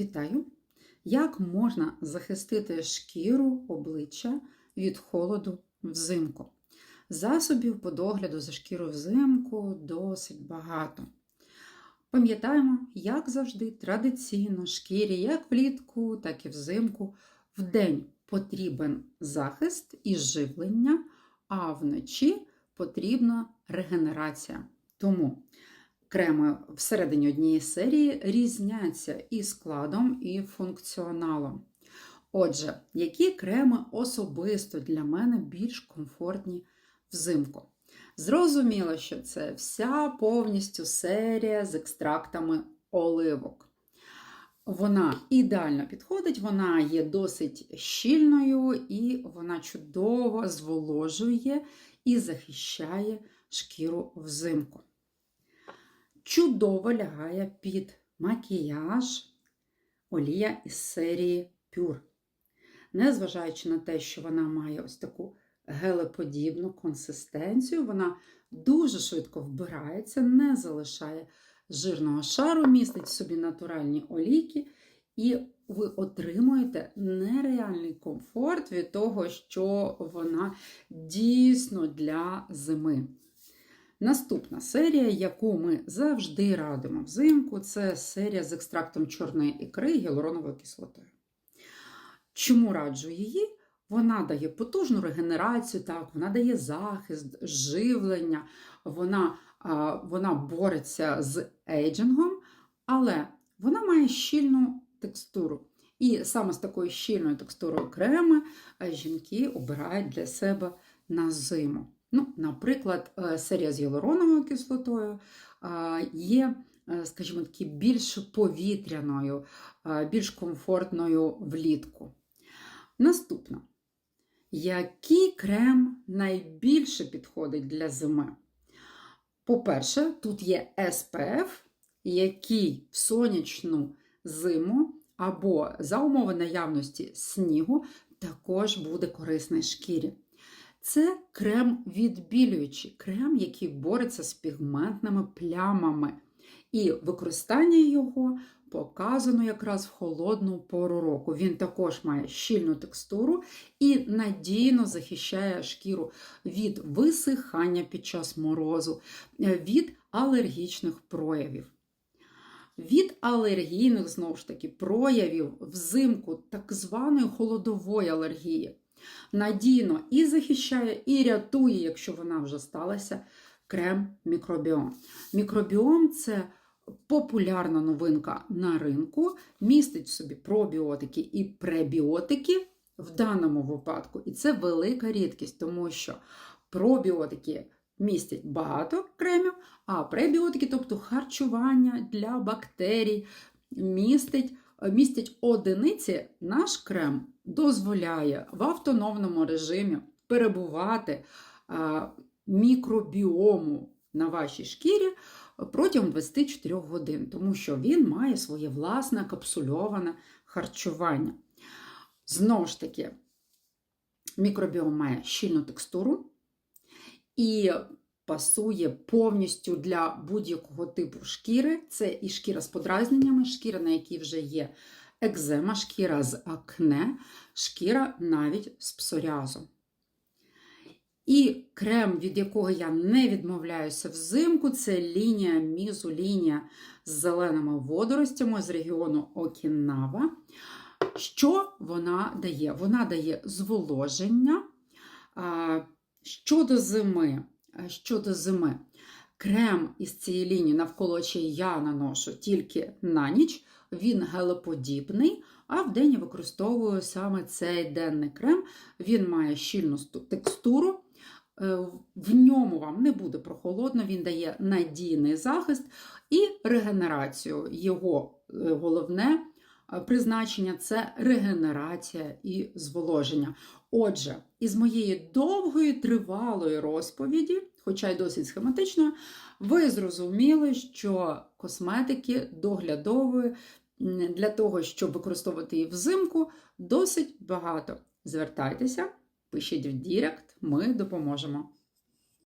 Вітаю! Як можна захистити шкіру обличчя від холоду взимку? Засобів по догляду за шкірою взимку досить багато. Пам'ятаємо, як завжди, традиційно шкірі, як влітку, так і взимку, в день потрібен захист і живлення, а вночі потрібна регенерація. Тому креми всередині однієї серії різняться і складом, і функціоналом. Отже, які креми особисто для мене більш комфортні взимку? Зрозуміло, що це вся повністю серія з екстрактами оливок. Вона ідеально підходить, вона є досить щільною і вона чудово зволожує і захищає шкіру взимку чудово лягає під макіяж олія із серії Pure. Незважаючи на те, що вона має ось таку гелеподібну консистенцію, вона дуже швидко вбирається, не залишає жирного шару, містить в собі натуральні олійки, і ви отримуєте нереальний комфорт від того, що вона дійсно для зими. Наступна серія, яку ми завжди радимо взимку, це серія з екстрактом чорної ікри і гіалуроновою кислотою. Чому раджу її? Вона дає потужну регенерацію, так, вона дає захист, живлення, вона, вона бореться з ейджингом, але вона має щільну текстуру. І саме з такою щільною текстурою креми жінки обирають для себе на зиму. Ну, Наприклад, е, серія з гіалуроновою кислотою є, е, скажімо таки, більш повітряною, більш комфортною влітку. Наступна. Який крем найбільше підходить для зими? По-перше, тут є SPF, який в сонячну зиму або за умови наявності снігу також буде корисний шкірі. Це крем відбілюючий, крем, який бореться з пігментними плямами. І використання його показано якраз в холодну пору року. Він також має щільну текстуру і надійно захищає шкіру від висихання під час морозу, від алергічних проявів. Від алергійних, знову ж таки, проявів взимку так званої холодової алергії надійно і захищає, і рятує, якщо вона вже сталася, крем мікробіом. Мікробіом це популярна новинка на ринку, містить в собі пробіотики і пребіотики в даному випадку. І це велика рідкість, тому що пробіотики. Містять багато кремів, а пребіотики, тобто харчування для бактерій, містить містять одиниці, наш крем дозволяє в автономному режимі перебувати мікробіому на вашій шкірі протягом 24 годин, тому що він має своє власне капсульоване харчування. Знову ж таки, мікробіом має щільну текстуру. І пасує повністю для будь-якого типу шкіри. Це і шкіра з подразненнями, шкіра, на якій вже є екзема, шкіра з акне, шкіра навіть з псоріазом. І крем, від якого я не відмовляюся взимку, це лінія мізу, лінія з зеленими водоростями з регіону Окінава. Що вона дає? Вона дає зволоження. Щодо зими, щодо зими. Крем із цієї лінії, навколо очей я наношу тільки на ніч, він гелеподібний, а в день я використовую саме цей денний крем. Він має щільну текстуру, е, в ньому вам не буде прохолодно, він дає надійний захист і регенерацію. Його е, головне призначення це регенерація і зволоження. Отже, із моєї довгої тривалої розповіді, хоча й досить схематично, ви зрозуміли, що косметики доглядової для того, щоб використовувати її взимку, досить багато. Звертайтеся, пишіть в Дірект, ми допоможемо.